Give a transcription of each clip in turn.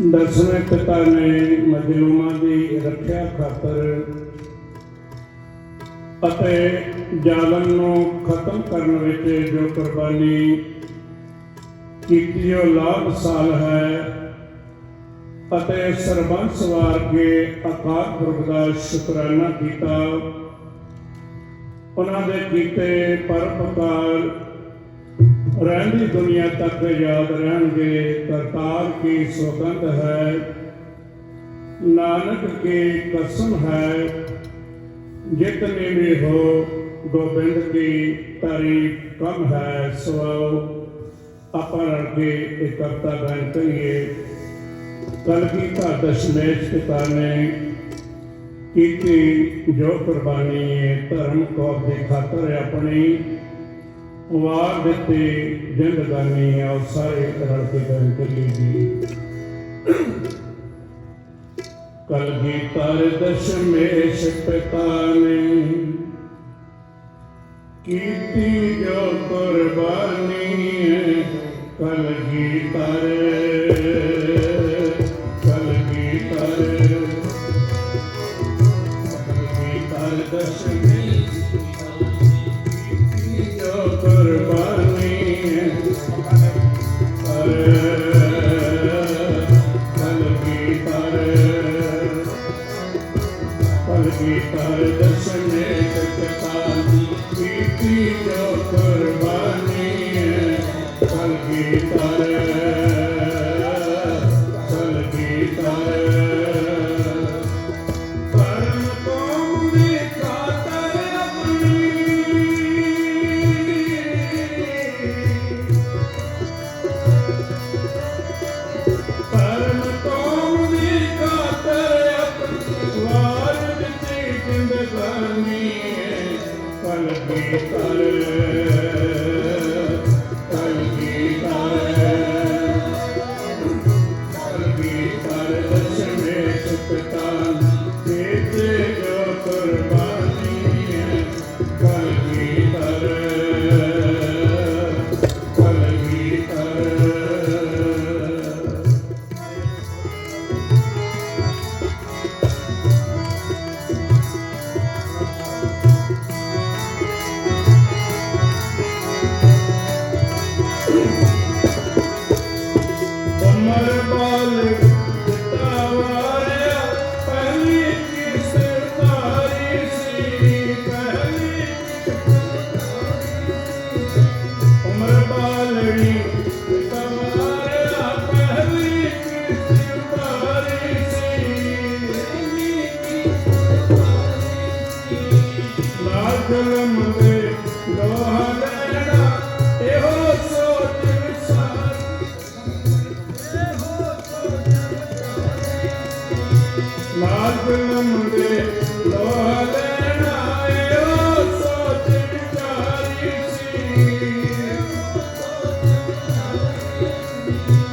ਦਸਵੇਂ ਪਿਤਾ ਨੇ ਮਜਲੂਮਾਂ ਦੀ ਰੱਖਿਆ ਖਾਤਰ ਅਤੇ ਜ਼ਾਲਮ ਨੂੰ ਖਤਮ ਕਰਨ ਵਿੱਚ ਜੋ ਕੁਰਬਾਨੀ ਕੀਤੀ, ਉਹ ਲਾਭ ਸਾਲ ਹੈ ਅਤੇ ਸਰਬੰਸ ਵਾਰ ਕੇ ਅਕਾਲ ਪੁਰਖ ਦਾ ਸ਼ੁਕਰਾਨਾ ਕੀਤਾ। ਉਹਨਾਂ ਦੇ ਕੀਤੇ ਪਰਪਕਾਰ ਰਹਿੰਦੀ ਦੁਨੀਆ ਤੱਕ ਯਾਦ ਰਹਿਣਗੇ, ਕਰਤਾਰ ਕੀ ਸੌਗੰਧ ਹੈ? ਨਾਨਕ ਕੀ ਕਸਮ ਹੈ? ਜਿਤਨੇ ਵੀ ਹੋ, ਗੋਬਿੰਦ ਦੀ ਤਾਰੀਫ ਕਮ ਹੈ ਸੋ ਆਪਾਂ ਰਲ ਕੇ ਇੱਕ ਕਵਿਤਾ ਗਾਇਨ ਕਰੀਏ। ਕਲ ਕੀ ਘਰ ਦਸ਼ਮੇਸ਼ ਪਿਤਾ ਨੇ ਕੀਤੀ ਜੋ ਕੁਰਬਾਨੀ ਹੈ ਧਰਮ ਕੌਮ ਦੀ ਖਾਤਰ ਆਪਣੀ ਵਾਰ ਦਿੱਤੀ ਜ਼ਿੰਦਗਾਨੀ ਆ ਸਾਰੇ ਰਲ ਕੇ ਗਾਇਨ ਕਰੀਏ ਜੀ ਕਲ ਗੀਤਰ ਦਸ਼ਮੇਸ਼ ਪਿਤਾ ਨੇ ਕੀਤੀ ਜੋ ਕੁਰਬਾਨੀ ਹੈ ਕਲ ਗੀਤਰ ਕਲ ਗੀਤਰ ਕਲ ਗੀਤਰ ਦਸ਼ਮੇਸ਼ ਕਲ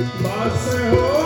ਬਸ ਹੋ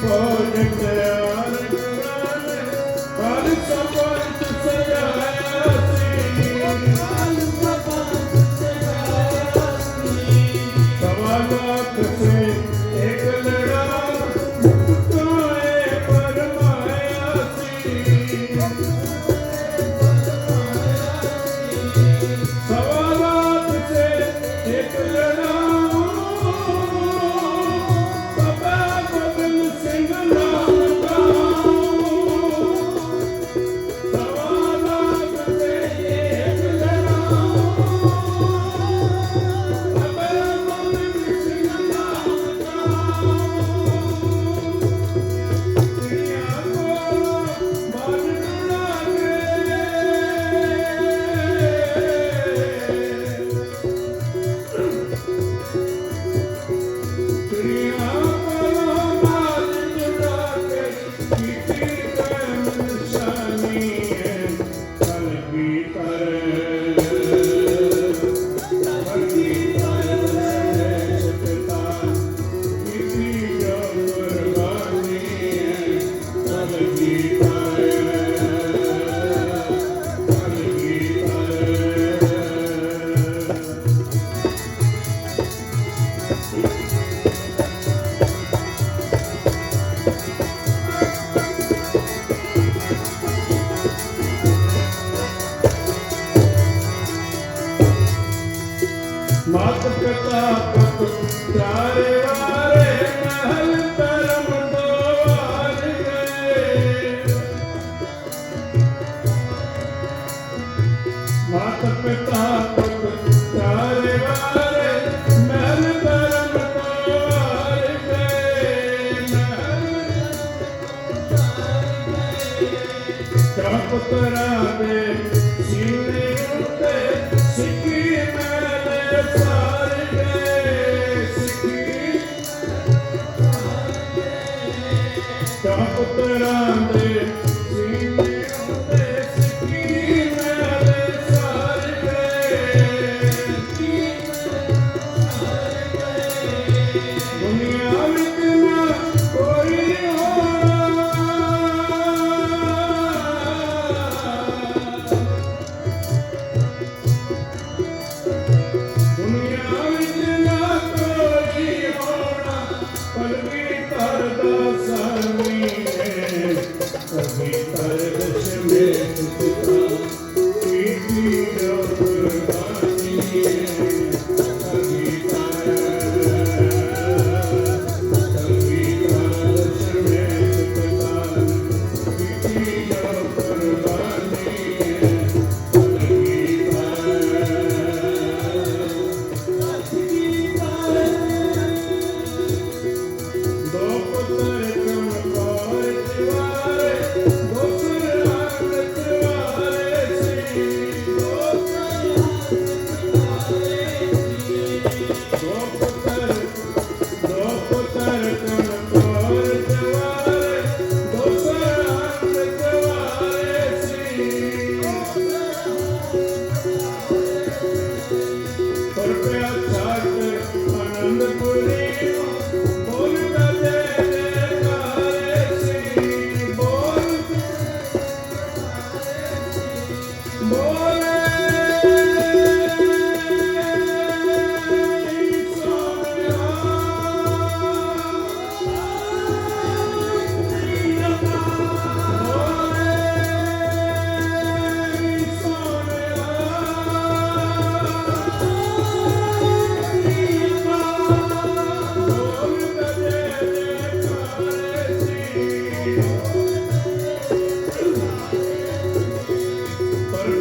for the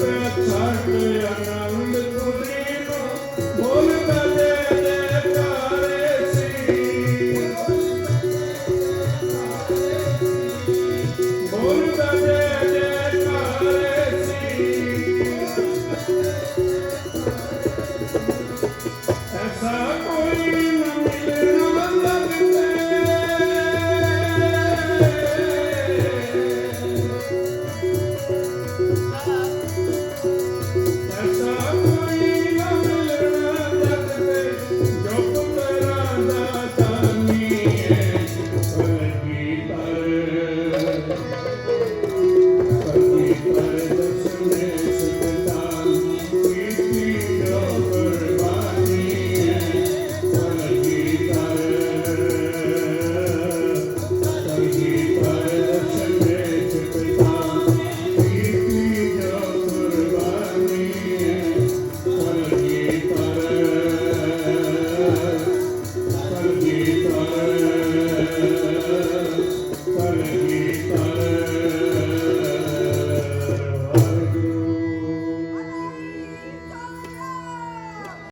Hallelujah.